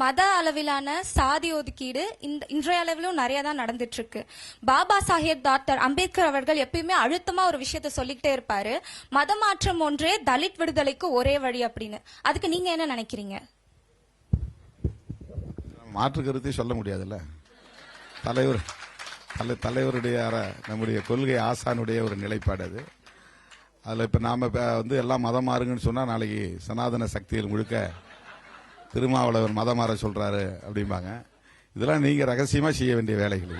மத அளவிலான சாதி ஒதுக்கீடு இந்த இன்றைய அளவிலும் நிறைய தான் நடந்துட்டு இருக்கு பாபா சாஹேப் டாக்டர் அம்பேத்கர் அவர்கள் எப்பயுமே அழுத்தமா ஒரு விஷயத்த சொல்லிக்கிட்டே இருப்பாரு. மதமாற்றம் ஒன்றே தலித் விடுதலைக்கு ஒரே வழி அப்படின்னு. அதுக்கு நீங்க என்ன நினைக்கிறீங்க? மாற்று கருத்தை சொல்ல முடியாதுல்ல? தலைவர் தலை தலைவருடைய நம்முடைய கொள்கை ஆசானுடைய ஒரு நிலைப்பாடு அது. அதில் இப்போ நாம் வந்து எல்லாம் மதம் மாறுங்கன்னு சொன்னால் நாளைக்கு சனாதன சக்திகள் முழுக்க திருமாவளவர் மதம் மாற சொல்கிறாரு அப்படிம்பாங்க. இதெல்லாம் நீங்கள் ரகசியமாக செய்ய வேண்டிய வேலைகள்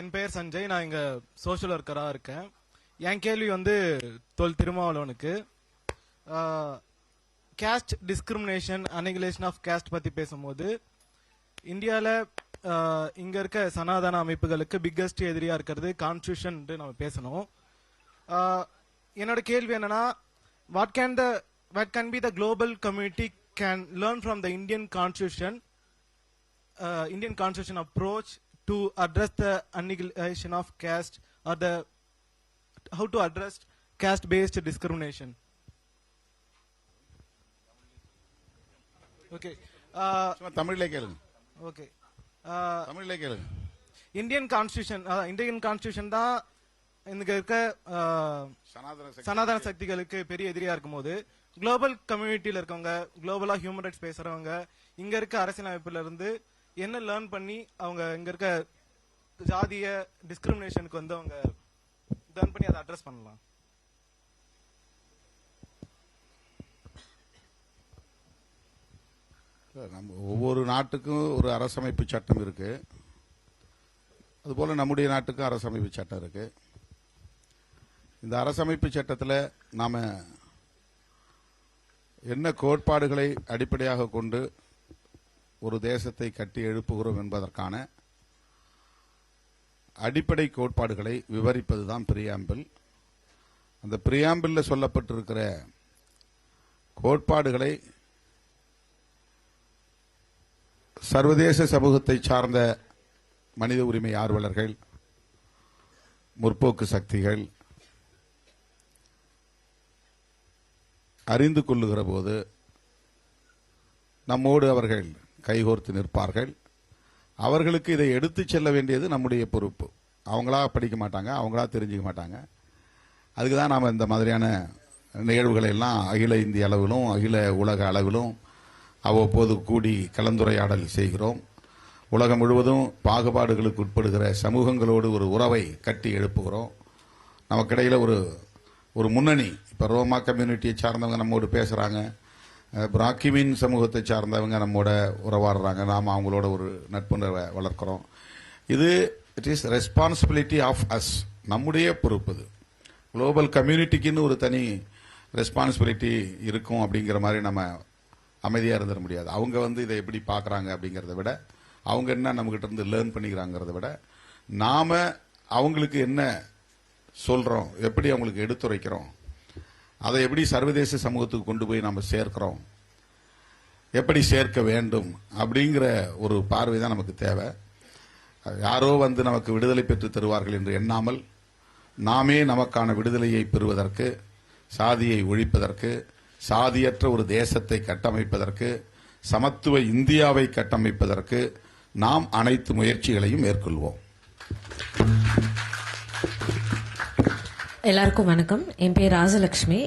என் பெயர் சஞ்சய். நான் இங்க சோஷியல் ஒர்க்கரா இருக்கேன். என் கேள்வி வந்து Thol திருமாவளவனுக்கு. Caste discrimination annihilation of caste பத்தி பேசும்போது இந்தியாவில் இங்க இருக்க சனாதன அமைப்புகளுக்கு பிக்கஸ்ட் எதிரியா இருக்கிறது கான்ஸ்டியூஷன் நம்ம பேசணும். என்னோட கேள்வி என்னன்னா what can the what can be the global community can learn from the Indian constitution approach to address the annihilation of caste or the how to address caste based discrimination? Okay. uh, சும்மா தமிழ்லே கேளுங்க. uh, தமிழ்லே கேளுங்க. Indian constitution Indian constitution தான் இங்க இருக்க சனாதன சக்தி சனாதன சக்திகளுக்கு பெரிய எதிரியா இருக்கும்போது குளோபல் கம்யூனிட்டியில இருக்கவங்க குளோபலா ஹியூமன் ரைட்ஸ் பேசுறவங்க இங்க இருக்க அரசியலமைப்புல இருந்து என்ன லேர்ன் பண்ணி அவங்க இங்க இருக்க ஜாதிய டிஸ்கிரிமினேஷனுக்கு வந்து அவங்க லேர்ன் பண்ணி அதை அட்ரஸ் பண்ணலாம். நம்ம ஒவ்வொரு நாட்டுக்கும் ஒரு அரசமைப்பு சட்டம் இருக்கு. அதுபோல் நம்முடைய நாட்டுக்கும் அரசமைப்பு சட்டம் இருக்கு. இந்த அரசமைப்பு சட்டத்தில் நாம் என்ன கோட்பாடுகளை அடிப்படையாக கொண்டு ஒரு தேசத்தை கட்டி எழுப்புகிறோம் என்பதற்கான அடிப்படை கோட்பாடுகளை விவரிப்பது தான் பிரியாம்பிள் அந்த பிரியாம்பிளில் சொல்லப்பட்டிருக்கிற கோட்பாடுகளை சர்வதேச சமூகத்தை சார்ந்த மனித உரிமை ஆர்வலர்கள் முற்போக்கு சக்திகள் அறிந்து கொள்ளுகிற போது நம்மோடு அவர்கள் கைகோர்த்து நிற்பார்கள். அவர்களுக்கு இதை எடுத்து செல்ல வேண்டியது நம்முடைய பொறுப்பு. அவங்களா படிக்க மாட்டாங்க அவங்களா தெரிஞ்சுக்க மாட்டாங்க. அதுக்கு தான் நாம் இந்த மாதிரியான நிகழ்வுகளை எல்லாம் அகில இந்திய அளவிலும் அகில உலக அளவிலும் அவ்வப்போது கூடி கலந்துரையாடல் செய்கிறோம். உலகம் முழுவதும் பாகுபாடுகளுக்கு உட்படுகிற சமூகங்களோடு ஒரு உறவை கட்டி எழுப்புகிறோம். நமக்கிடையில் ஒரு ஒரு முன்னணி இப்போ ரோமா கம்யூனிட்டியை சார்ந்தவங்க நம்மோடு பேசுகிறாங்க பிராக்கிமின் சமூகத்தை சார்ந்தவங்க நம்மோட உறவாடுறாங்க. நாம் அவங்களோட ஒரு நட்புணர்வை வளர்க்குறோம். இது it is responsibility of us நம்முடைய பொறுப்பு இது. குளோபல் கம்யூனிட்டிக்குன்னு ஒரு தனி ரெஸ்பான்சிபிலிட்டி இருக்கும் அப்படிங்கிற மாதிரி நம்ம அமைதியாக இருந்துட முடியாது. அவங்க வந்து இதை எப்படி பார்க்குறாங்க அப்படிங்கிறத விட அவங்க என்ன நம்மகிட்ட இருந்து லேர்ன் பண்ணிக்கிறாங்கிறத விட நாம அவங்களுக்கு என்ன சொல்றோம் எப்படி அவங்களுக்கு எடுத்துரைக்கிறோம் அதை எப்படி சர்வதேச சமூகத்துக்கு கொண்டு போய் நம்ம சேர்க்கிறோம் எப்படி சேர்க்க வேண்டும் அப்படிங்கிற ஒரு பார்வை தான் நமக்கு தேவை. யாரோ வந்து நமக்கு விடுதலை பெற்று தருவார்கள் என்று எண்ணாமல் நாமே நமக்கான விடுதலையை பெறுவதற்கு சாதியை ஒழிப்பதற்கு சாதியற்ற ஒரு தேசத்தை கட்டமைப்பதற்கு சமத்துவ இந்தியாவை கட்டமைப்பதற்கு நாம் அனைத்து முயற்சிகளையும் மேற்கொள்வோம். எல்லாருக்கும் வணக்கம். என் பேர் ராஜலட்சுமி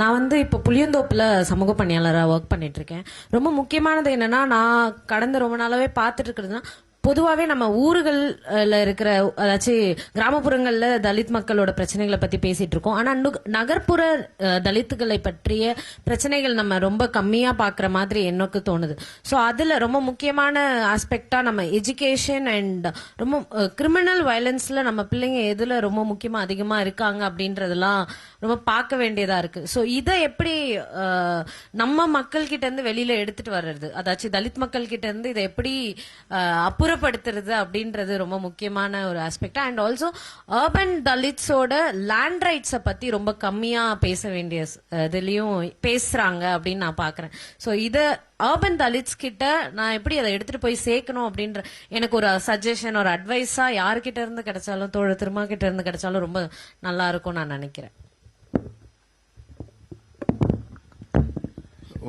நான் வந்து இப்போ புளியந்தோப்பில் சமூக பணியாளராக ஒர்க் பண்ணிட்டு இருக்கேன். ரொம்ப முக்கியமானது என்னன்னா நான் கடந்த ரொம்ப நாளாவே பார்த்துட்டு இருக்கிறதுனா பொதுவாகவே நம்ம ஊர்கள்ல இருக்கிற அதாச்சும் கிராமப்புறங்களில் தலித் மக்களோட பிரச்சனைகளை பற்றி பேசிட்டு இருக்கோம். ஆனால் நகர்ப்புற தலித்துகளை பற்றிய பிரச்சனைகள் நம்ம ரொம்ப கம்மியாக பார்க்குற மாதிரி எனக்கு தோணுது. ஸோ அதில் ரொம்ப முக்கியமான ஆஸ்பெக்டாக நம்ம எஜுகேஷன் அண்ட் ரொம்ப கிரிமினல் வயலன்ஸில் நம்ம பிள்ளைங்க எதில் ரொம்ப முக்கியமாக அதிகமாக இருக்காங்க அப்படின்றதெல்லாம் ரொம்ப பார்க்க வேண்டியதாக இருக்குது ஸோ இதை எப்படி நம்ம மக்கள்கிட்டேருந்து வெளியில் எடுத்துகிட்டு வர்றது? அதாச்சும் தலித் மக்கள்கிட்டேருந்து இதை எப்படி அஹ், தூரப்படுத்துறது அப்படின்றது ரொம்ப முக்கியமான ஒரு ஆஸ்பெக்ட் அண்ட் ஆல்சோ அர்பன் தலித்ஸோட லேண்ட் ரைட்ஸை பத்தி ரொம்ப கம்மியா பேச வேண்டிய இதுலயும் பேசுறாங்க அப்படின்னு நான் பாக்குறேன். சோ இத அர்பன் தலித்ஸ் கிட்ட நான் எப்படி அதை எடுத்துட்டு போய் சேர்க்கணும் அப்படின்ற எனக்கு ஒரு சஜஷன் ஒரு அட்வைஸா யாருக்கிட்ட இருந்து கிடைச்சாலும் தோழ திருமா கிட்ட இருந்து கிடைச்சாலும் ரொம்ப நல்லா இருக்கும் நான் நினைக்கிறேன்.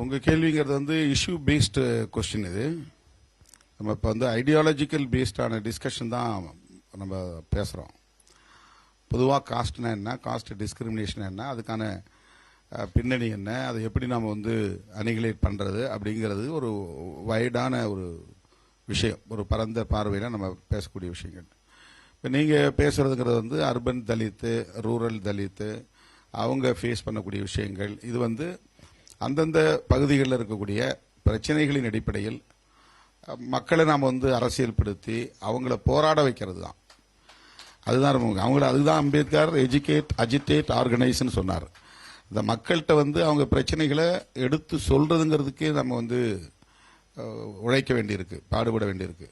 உங்க கேள்விங்கிறது வந்து இஷ்யூ பேஸ்டு கொஸ்டின் இது. நம்ம இப்போ வந்து ஐடியாலஜிக்கல் பேஸ்டான டிஸ்கஷன் தான் நம்ம பேசுகிறோம் பொதுவாக காஸ்ட்னா என்ன? காஸ்ட் டிஸ்கிரிமினேஷன் என்ன? அதுக்கான பின்னணி என்ன? அதை எப்படி நாம் வந்து அனிகுலேட் பண்ணுறது அப்படிங்கிறது ஒரு வைடான ஒரு விஷயம். ஒரு பரந்த பார்வையில் நம்ம பேசக்கூடிய விஷயங்கள். இப்போ நீங்கள் பேசுகிறதுங்கிறது வந்து அர்பன் தலித்து ரூரல் தலித்து அவங்க ஃபேஸ் பண்ணக்கூடிய விஷயங்கள். இது வந்து அந்தந்த பகுதிகளில் இருக்கக்கூடிய பிரச்சனைகளின் அடிப்படையில் மக்களை நாம் வந்து அரசியல்படுத்தி அவங்கள போராட வைக்கிறது தான் அதுதான் ரொம்ப அவங்கள அதுதான் அம்பேத்கர் எஜுகேட் அஜிடேட் ஆர்கனைஸ்னு சொன்னார். இந்த மக்கள்கிட்ட வந்து அவங்க பிரச்சனைகளை எடுத்து சொல்றதுங்கிறதுக்கே நம்ம வந்து உழைக்க வேண்டியிருக்கு பாடுபட வேண்டியிருக்கு.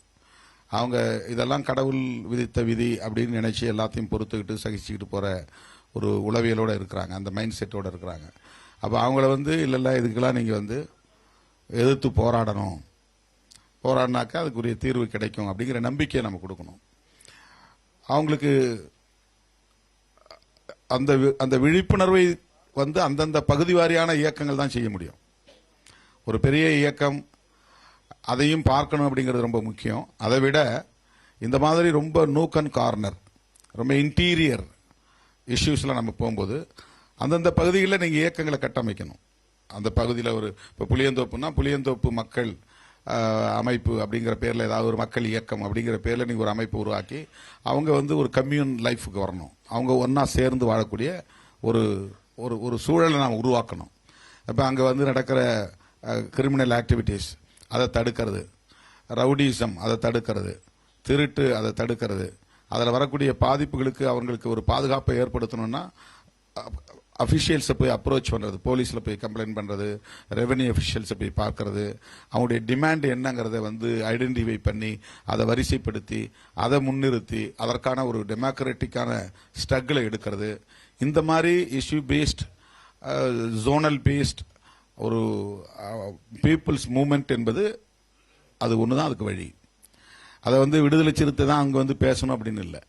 அவங்க இதெல்லாம் கடவுள் விதித்த விதி அப்படின்னு நினைச்சு எல்லாத்தையும் பொறுத்துக்கிட்டு சகிச்சுக்கிட்டு போற ஒரு உளவியலோடு இருக்கிறாங்க அந்த மைண்ட் செட்டோடு இருக்கிறாங்க. அப்போ அவங்கள வந்து இல்லைல்ல இதுக்கெல்லாம் நீங்கள் வந்து எதிர்த்து போராடணும். போராடினாக்கா அதுக்குரிய தீர்வு கிடைக்கும் அப்படிங்கிற நம்பிக்கையை நம்ம கொடுக்கணும். அவங்களுக்கு அந்த வி- அந்த விழிப்புணர்வை வந்து அந்தந்த பகுதி வாரியான இயக்கங்கள் தான் செய்ய முடியும். ஒரு பெரிய இயக்கம் அதையும் பார்க்கணும் அப்படிங்கிறது ரொம்ப முக்கியம். அதை விட இந்த மாதிரி ரொம்ப நூக் அண்ட் கார்னர் ரொம்ப இன்டீரியர் இஷ்யூஸ்ல நம்ம போகும்போது அந்தந்த பகுதிகளில் நீங்கள் இயக்கங்களை கட்டமைக்கணும். அந்த பகுதியில் ஒரு இப்போ புளியந்தோப்புனா புளியந்தோப்பு மக்கள் அமைப்பு அப்படிங்கிற பேரில் ஏதாவது ஒரு மக்கள் இயக்கம் அப்படிங்கிற பேரில் நீங்கள் ஒரு அமைப்பு உருவாக்கி அவங்க வந்து ஒரு கம்யூன் லைஃபுக்கு வரணும். அவங்க ஒன்றா சேர்ந்து வாழக்கூடிய ஒரு ஒரு ஒரு சூழலை நாம் உருவாக்கணும். இப்போ அங்கே வந்து நடக்கிற கிரிமினல் ஆக்டிவிட்டீஸ் அதை தடுக்கிறது. ரவுடிசம் அதை தடுக்கிறது. திருட்டு அதை தடுக்கிறது. அதில் வரக்கூடிய பாதிப்புகளுக்கு அவங்களுக்கு ஒரு பாதுகாப்பை ஏற்படுத்தணும்னா அஃபிஷியல்ஸை போய் அப்ரோச் பண்ணுறது போலீஸில் போய் கம்ப்ளைண்ட் பண்ணுறது ரெவன்யூ அஃபிஷியல்ஸை போய் பார்க்கறது அவங்களுடைய டிமாண்ட் என்னங்கிறத வந்து ஐடென்டிஃபை பண்ணி அதை வரிசைப்படுத்தி அதை முன்னிறுத்தி அதற்கான ஒரு டெமோக்ராட்டிக்கான ஸ்ட்ரகிளை எடுக்கிறது. இந்த மாதிரி இஷ்யூ பேஸ்ட் ஜோனல் பேஸ்ட் ஒரு பீப்புள்ஸ் மூமெண்ட் என்பது அது ஒன்று தான் அதுக்கு வழி. அதை வந்து விடுதலை சிறுத்தை தான் அங்கே வந்து பேசணும் அப்படின்னு இல்லை.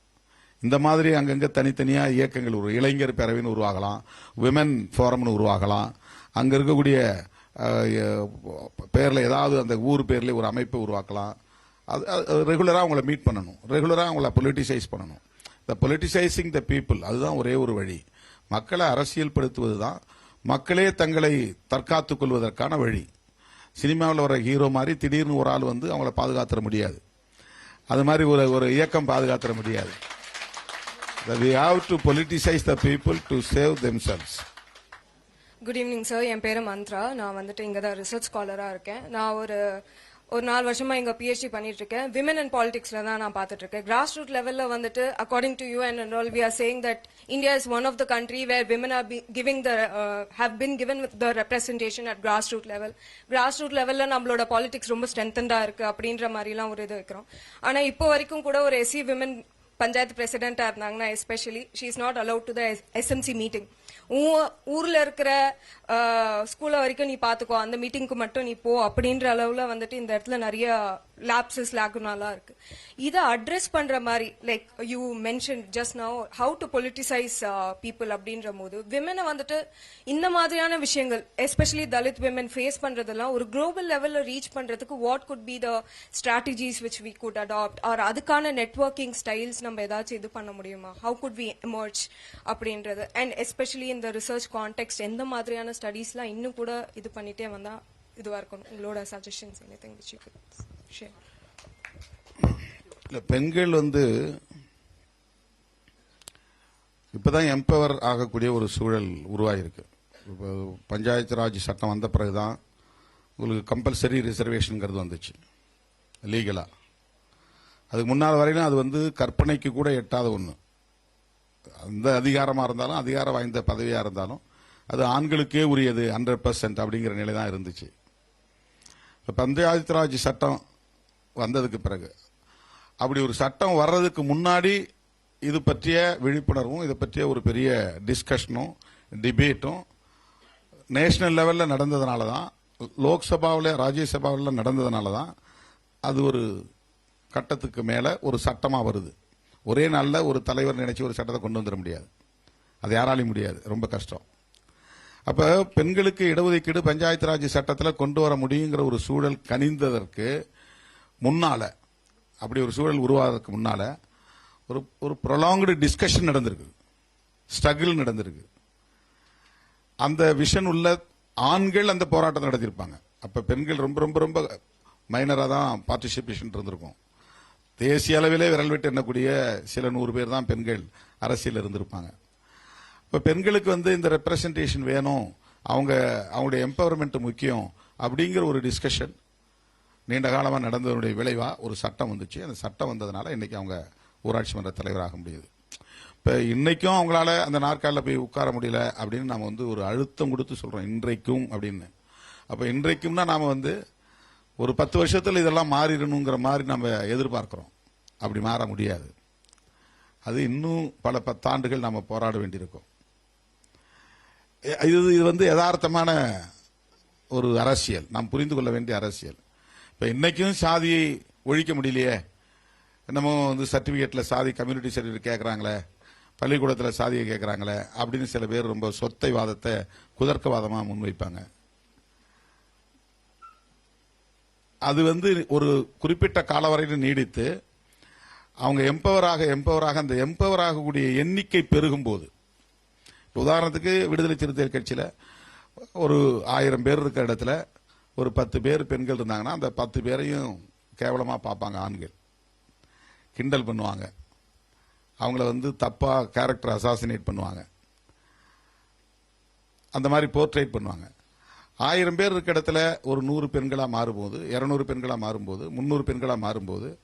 இந்த மாதிரி அங்கங்க தனித்தனியா இயக்கங்கள் ஒரு இளைஞர் பேரவைன்னு உருவாகலாம் விமன் ஃபோரம்னு உருவாகலாம். அங்க இருக்கக்கூடிய பேரில் பேர்ல ஏதாவது அந்த ஊர் பேர்ல ஒரு அமைப்பை உருவாக்கலாம். அது ரெகுலராக அவங்கள மீட் பண்ணணும். ரெகுலராக அவங்கள பொலிட்டிசைஸ் பண்ணணும். இந்த பொலிட்டிசைசிங் த பீப்புள் அதுதான் ஒரே ஒரு வழி. மக்களை அரசியல்படுத்துவது தான் மக்களே தங்களை தற்காத்துக் கொள்வதற்கான வழி. சினிமாவில் வர ஹீரோ மாதிரி திடீர்னு ஒரு ஆள் வந்து அவங்கள பாதுகாத்துற முடியாது. அது மாதிரி ஒரு ஒரு இயக்கம் பாதுகாத்துற முடியாது. We have to politicize the people to save themselves. Good evening sir என் பேர் மந்த்ரா. நான் வந்துட்டு இங்கே தான் ரிசர்ச் ஸ்காலராக இருக்கேன். நான் ஒரு ஒரு நாலு வருஷமா இங்கே பிஹெச்டி பண்ணிட்டு இருக்கேன். விமன் அண்ட் பாலிடிக்ஸ்ல தான் நான் பார்த்துட்டு இருக்கேன். கிராஸ் ரூட் லெவலில் வந்துட்டு according to you and all we are saying that India is one of the country where women are giving the have been given with the representation at grass root level grass root லெவலில் நம்மளோட politics ரொம்ப ஸ்ட்ரென்தண்டா இருக்கு அப்படின்ற மாதிரிலாம் ஒரு இது வைக்கிறோம். ஆனால் இப்போ வரைக்கும் கூட ஒரு எஸ்சி விமன் பஞ்சாயத்து பிரசிடென்டா இருந்தாங்கன்னா especially she is not allowed to the SMC meeting ஊர்ல இருக்கிற ஸ்கூல்ல வரைக்கும் நீ பாத்துக்கோ அந்த மீட்டிங்க்கு மட்டும் நீ போ அப்படின்ற அளவுல வந்துட்டு இந்த இடத்துல நிறைய லேப்சஸ் லாகுனாலாம் இருக்கு இதை அட்ரஸ் பண்ற மாதிரி like you mention just now how to politicize people அப்படின்ற போது விமனை வந்துட்டு இந்த மாதிரியான விஷயங்கள் எஸ்பெஷலி தலித் விமன் ஃபேஸ் பண்றதெல்லாம் ஒரு குளோபல் லெவல்ல ரீச் பண்றதுக்கு what could be the strategies which we could adapt or அதுக்கான நெட்வொர்க்கிங் ஸ்டைல்ஸ் நம்ம ஏதாச்சும் இது பண்ண முடியுமா ஹவு குட் வி எமர்ஜ் அப்படின்றது அண்ட் எஸ்பெஷலி இந்த ரிசர்ச் கான்டெக்ட் எந்த மாதிரியான ஸ்டடீஸ்லாம் இன்னும் கூட இது பண்ணிட்டே வந்தா இதுவா இருக்கணும் உங்களோட suggestions anything which you share இல்லை பெண்கள் வந்து இப்போதான் எம்பவர் ஆகக்கூடிய ஒரு சூழல் உருவாகிருக்கு இப்போ பஞ்சாயத்து ராஜ் சட்டம் வந்த பிறகு தான் உங்களுக்கு கம்பல்சரி ரிசர்வேஷனுங்கிறது வந்துச்சு. லீகலாக அதுக்கு முன்னால் வரையிலும் அது வந்து கற்பனைக்கு கூட எட்டாத ஒன்று அந்த அதிகாரமாக இருந்தாலும் அதிகாரம் வாய்ந்த பதவியாக இருந்தாலும் அது ஆண்களுக்கே உரியது ஹண்ட்ரட் பர்சன்ட் அப்படிங்கிற நிலை தான் இருந்துச்சு. இப்போ பஞ்சாயத்து ராஜ் சட்டம் வந்ததுக்கு பிறகு. அப்படி ஒரு சட்டம் வர்றதுக்கு முன்னாடி இது பற்றிய விழிப்புணர்வும் இதை பற்றிய ஒரு பெரிய டிஸ்கஷனும் டிபேட்டும் நேஷனல் லெவலில் நடந்ததுனால தான் லோக்சபாவில் ராஜ்யசபாவில் நடந்ததுனால தான் அது ஒரு கட்டத்துக்கு மேலே ஒரு சட்டமாக வருது. ஒரே நாளில் ஒரு தலைவர் நினைச்சு ஒரு சட்டத்தை கொண்டு வந்துட முடியாது. அது யாராலையும் முடியாது. ரொம்ப கஷ்டம். அப்போ பெண்களுக்கு இடஒதுக்கீடு பஞ்சாயத்து ராஜ் சட்டத்தில் கொண்டு வர முடியுங்கிற ஒரு சூழல் கனிந்ததற்கு முன்னால அப்படி ஒரு சூழல் உருவாகிறதுக்கு முன்னால ஒரு ஒரு ப்ரொலாங்டு டிஸ்கஷன் நடந்திருக்கு. ஸ்ட்ரகிள் நடந்திருக்கு. அந்த விஷன் உள்ள ஆண்கள் அந்த போராட்டம் நடத்தியிருப்பாங்க. அப்போ பெண்கள் ரொம்ப ரொம்ப ரொம்ப மைனராக தான் பார்ட்டிசிபேஷன் இருந்திருக்கும். தேசிய அளவிலே விரல் விட்டு எண்ணக்கூடிய சில நூறு பேர் தான் பெண்கள் அரசியல் இருந்திருப்பாங்க. இப்போ பெண்களுக்கு வந்து இந்த ரெப்ரசன்டேஷன் வேணும். அவங்க அவங்களுடைய எம்பவர்மெண்ட் முக்கியம் அப்படிங்கிற ஒரு டிஸ்கஷன் நீண்ட காலமாக நடந்ததனுடைய விளைவாக ஒரு சட்டம் வந்துச்சு. அந்த சட்டம் வந்ததுனால இன்றைக்கி அவங்க ஊராட்சி மன்ற தலைவராக முடியுது. இப்போ இன்றைக்கும் அவங்களால அந்த நாற்காலில் போய் உட்கார முடியல அப்படின்னு நாம் வந்து ஒரு அழுத்தம் கொடுத்து சொல்கிறோம் இன்றைக்கும் அப்படின்னு. அப்போ இன்றைக்கும்னா நாம் வந்து ஒரு பத்து வருஷத்தில் இதெல்லாம் மாறிடணுங்கிற மாதிரி நம்ம எதிர்பார்க்குறோம். அப்படி மாற முடியாது. அது இன்னும் பல பத்தாண்டுகள் நம்ம போராட வேண்டியிருக்கும். இது இது வந்து யதார்த்தமான ஒரு அரசியல். நாம் புரிந்து கொள்ள வேண்டிய அரசியல். இப்போ இன்னைக்கும் சாதியை ஒழிக்க முடியலையே. என்னமோ வந்து சர்டிஃபிகேட்டில் சாதி கம்யூனிட்டி சர்டிஃபிகேட் கேட்குறாங்களே பள்ளிக்கூடத்தில் சாதியை கேட்குறாங்களே அப்படின்னு சில பேர் ரொம்ப சொத்தை வாதத்தை குதர்க்கவாதமாக முன்வைப்பாங்க. அது வந்து ஒரு குறிப்பிட்ட காலவரையில் நீடித்து அவங்க எம்பவராக எம்பவராக அந்த எம்பவர் ஆகக்கூடிய எண்ணிக்கை பெருகும் போது உதாரணத்துக்கு விடுதலை சிறுத்தைகள் கட்சியில் ஒரு ஆயிரம் பேர் இருக்கிற இடத்துல ஒரு பத்து பேர் பெண்கள் இருந்தாங்கன்னா அந்த பத்து பேரையும் கேவலமாக பார்ப்பாங்க ஆண்கள். கிண்டல் பண்ணுவாங்க. அவங்கள வந்து தப்பாக கேரக்டர் அசாசினேட் பண்ணுவாங்க. அந்த மாதிரி போர்ட்ரேட் பண்ணுவாங்க. ஆயிரம் பேர் இருக்க இடத்துல ஒரு நூறு பெண்களாக மாறும்போது இரநூறு பெண்களாக மாறும்போது முந்நூறு பெண்களாக மாறும்போது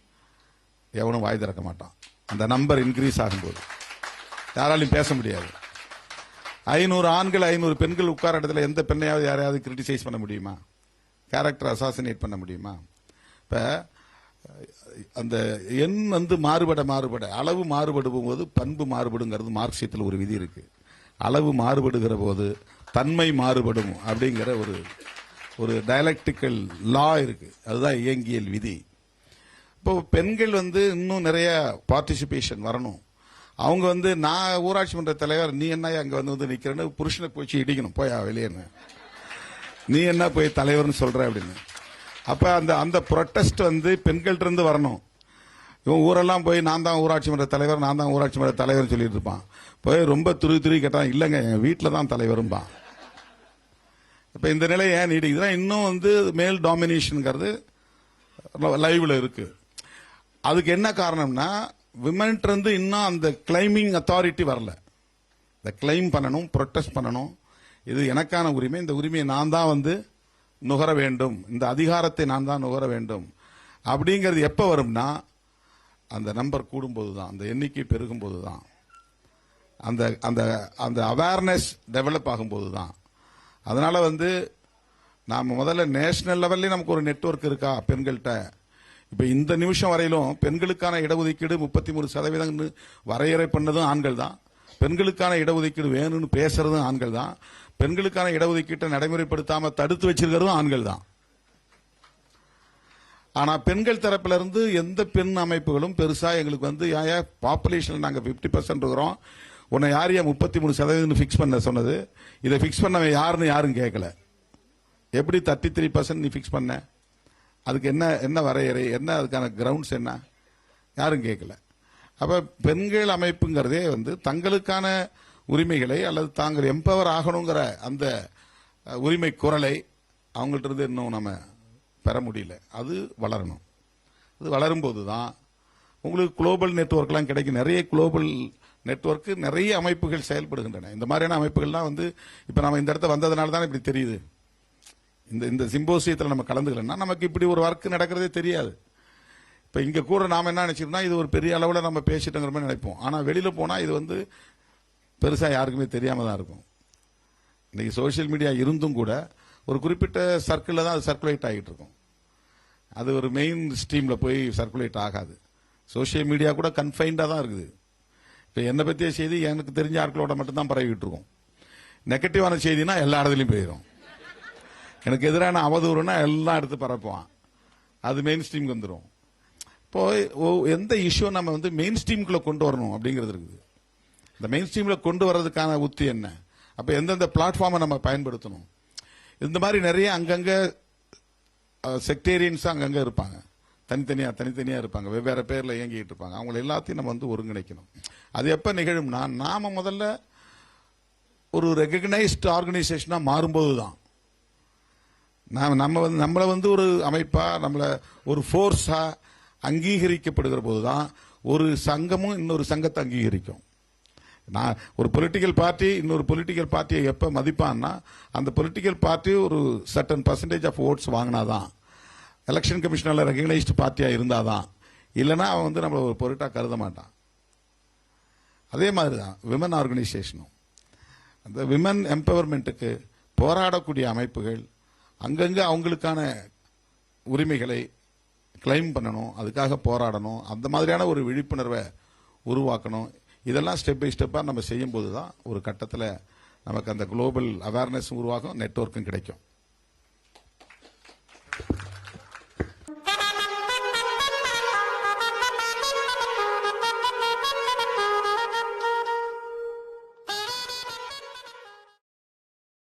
எவனும் வாய் திறக்க மாட்டான். அந்த நம்பர் இன்க்ரீஸ் ஆகும்போது. யாராலையும் பேச முடியாது. ஐநூறு ஆண்கள் ஐநூறு பெண்கள் உட்கார இடத்துல எந்த பெண்ணையாவது யாரையாவது கிரிட்டிசைஸ் பண்ண முடியுமா? கேரக்டர் அசாசினேட் பண்ண முடியுமா? இப்ப அந்த எண் வந்து மாறுபட மாறுபட அளவு மாறுபடும் போது பண்பு மாறுபடுங்கிறது மார்க்சியத்தில் ஒரு விதி இருக்கு. அளவு மாறுபடுகிற போது தன்மை மாறுபடும் அப்படிங்கிற ஒரு ஒரு டயலக்டிக்கல் லா இருக்கு. அதுதான் இயங்கியல் விதி. இப்போ பெண்கள் வந்து இன்னும் நிறைய பார்ட்டிசிபேஷன் வரணும். அவங்க வந்து நான் ஊராட்சி மன்ற தலைவர் நீ என்ன அங்கே வந்து வந்து நிற்கிறேன்னு புருஷனை போச்சு இடிக்கணும். போயா வெளியேன்னு. நீ என்ன போய் தலைவர்னு சொல்ற அப்படின்னு. அப்ப அந்த அந்த ப்ரொட்டஸ்ட் வந்து பெண்கள்ட்ட இருந்து வரணும். இவன் ஊரெல்லாம் போய் நான் தான் ஊராட்சி மன்ற தலைவர் நான் தான் ஊராட்சி மன்ற தலைவர்னு சொல்லிட்டு இருப்பான். போய் ரொம்ப துருவி துருவி கேட்டான் இல்லைங்க என் வீட்டில் தான் தலைவரும்பான் இப்போ இந்த நிலை ஏன் நீடிக்குதுன்னா இன்னும் வந்து மேல் டாமினேஷனுங்கிறது லைவில் இருக்கு. அதுக்கு என்ன காரணம்னா விமன்ட் இருந்து இன்னும் அந்த கிளைமிங் அத்தாரிட்டி வரல. இந்த கிளைம் பண்ணணும் ப்ரொட்டஸ்ட் பண்ணணும். இது எனக்கான உரிமை. இந்த உரிமையை நான் தான் வந்து நுகர வேண்டும். இந்த அதிகாரத்தை நான் தான் நுகர வேண்டும். அப்படிங்கிறது எப்போ வரும்னா அந்த நம்பர் கூடும்போது தான் அந்த எண்ணிக்கை பெருகும்போது தான் அந்த அந்த அந்த அவேர்னஸ் டெவலப் ஆகும்போது தான் அதனால் வந்து நாம் முதல்ல நேஷனல் லெவல்லே நமக்கு ஒரு நெட்வொர்க் இருக்கா பெண்கள்கிட்ட? இப்போ இந்த நிமிஷம் வரையிலும் பெண்களுக்கான இடஒதுக்கீடு முப்பத்தி மூணு சதவீதம் வரையறை பண்ணதும் ஆண்கள் தான் பெண்களுக்கான இடஒதுக்கீடு வேணும்னு பேசுறதும் ஆண்கள் தான் பெண்களுக்கான இடஒதுக்கீட்டை நடைமுறைப்படுத்தாம தடுத்து வச்சிருக்கிறதும் ஆண்கள் தான். ஆனா பெண்கள் தரப்பிலிருந்து எந்த பெண் அமைப்புகளும் பெருசா எங்களுக்கு வந்து ஏன் பாப்புலேஷன் நாங்க 50% பர்சன்ட் இருக்கிறோம். உன்னை யார் ஏன் முப்பத்தி மூணு சதவீதம் ஃபிக்ஸ் பண்ண சொன்னது. இதை ஃபிக்ஸ் பண்ணவன் யாருன்னு யாரும் கேட்கல. எப்படி தேர்ட்டி த்ரீ பர்சன்ட் நீ ஃபிக்ஸ் பண்ண? அதுக்கு என்ன என்ன வரையறை என்ன அதுக்கான கிரவுண்ட்ஸ் என்ன? யாரும் கேட்கல. அப்ப பெண்கள் அமைப்புங்கிறதே வந்து தங்களுக்கான உரிமைகளை அல்லது தாங்கள் எம்பவர் ஆகணுங்கிற அந்த உரிமை குரலை அவங்கள்ட்ட இருந்து இன்னும் நம்ம பெற முடியல. அது வளரணும். அது வளரும்போது தான் உங்களுக்கு குளோபல் நெட்வொர்க்லாம் கிடைக்கும். நிறைய குளோபல் நெட்ஒர்க்கு நிறைய அமைப்புகள் செயல்படுகின்றன. இந்த மாதிரியான அமைப்புகள்லாம் வந்து இப்போ நம்ம இந்த இடத்த வந்ததுனால தான் இப்படி தெரியுது. இந்த இந்த சிம்போசியத்தில் நம்ம கலந்துக்கலன்னா நமக்கு இப்படி ஒரு ஒர்க் நடக்கிறதே தெரியாது. இப்போ இங்கே கூட நாம் என்ன நினச்சிருந்தா இது ஒரு பெரிய அளவில் நம்ம பேசிட்டோங்கிற மாதிரி நினைப்போம். ஆனால் வெளியில் போனால் இது வந்து பெருசாக யாருக்குமே தெரியாமல் தான் இருக்கும். இன்றைக்கி சோஷியல் மீடியா இருந்தும் கூட ஒரு குறிப்பிட்ட சர்க்கிளில் தான் அது சர்க்குலேட் ஆகிட்டு இருக்கும். அது ஒரு மெயின் ஸ்ட்ரீமில் போய் சர்க்குலேட் ஆகாது. சோஷியல் மீடியா கூட கன்ஃபைன்டாக தான் இருக்குது. இப்போ என்னை பற்றிய செய்தி எனக்கு தெரிஞ்ச ஆட்களோட மட்டும்தான் பரவிட்டு இருக்கும். நெகட்டிவான செய்தினா எல்லா இடத்துலையும் போயிடும் எனக்கு எதிரான அவதூறுனா எல்லாம் எடுத்து பரப்புவான். அது மெயின் ஸ்ட்ரீமுக்கு வந்துடும் இப்போ ஓ- எந்த இஷ்யூ நம்ம வந்து மெயின் ஸ்ட்ரீம்குள்ள கொண்டு வரணும் அப்படிங்கிறது இருக்குது. இந்த மெயின் ஸ்ட்ரீம்ல கொண்டு வர்றதுக்கான உத்தி என்ன? அப்ப எந்தெந்த பிளாட்ஃபார்மை நம்ம பயன்படுத்தணும்? இந்த மாதிரி நிறைய அங்கங்க செக்டேரியன்ஸ் அங்கங்க இருப்பாங்க. தனித்தனியா தனித்தனியா இருப்பாங்க. வெவ்வேறு பேர்ல இயங்கிட்டு இருப்பாங்க. அவங்களை எல்லாத்தையும் நம்ம வந்து ஒருங்கிணைக்கணும். அது எப்ப நிகழும்னா நாம முதல்ல ஒரு ரெகக்னைஸ்ட் ஆர்கனைசேஷனாக மாறும்போது தான் நாம் நம்ம வந்து நம்மளை வந்து ஒரு அமைப்பாக நம்மளை ஒரு ஃபோர்ஸாக அங்கீகரிக்கப்படுகிற போது தான் ஒரு சங்கமும் இன்னொரு சங்கத்தை அங்கீகரிக்கும். நான் ஒரு பொலிட்டிக்கல் பார்ட்டி இன்னொரு பொலிட்டிக்கல் பார்ட்டியை எப்போ மதிப்பான்னா அந்த பொலிட்டிக்கல் பார்ட்டி ஒரு சர்டன் பர்சன்டேஜ் ஆஃப் ஓட்ஸ் வாங்கினாதான். எலெக்ஷன் கமிஷனில் ரெகனைஸ்டு இருந்தால் தான் இல்லைன்னா அவன் வந்து நம்மளை ஒரு பொருட்டாக கருத மாட்டான். அதே மாதிரி தான் விமன் ஆர்கனைசேஷனும் அந்த விமன் எம்பவர்மெண்ட்டுக்கு போராடக்கூடிய அமைப்புகள் அங்கங்கே அவங்களுக்கான உரிமைகளை கிளைம் பண்ணணும் அதுக்காக போராடணும் அந்த மாதிரியான ஒரு விழிப்புணர்வை உருவாக்கணும். இதெல்லாம் ஸ்டெப் பை ஸ்டெப்பாக நம்ம செய்யும்போது தான் ஒரு கட்டத்தில் நமக்கு அந்த குளோபல் அவேர்னஸ் உருவாகும் நெட்வொர்க்கும் கிடைக்கும்.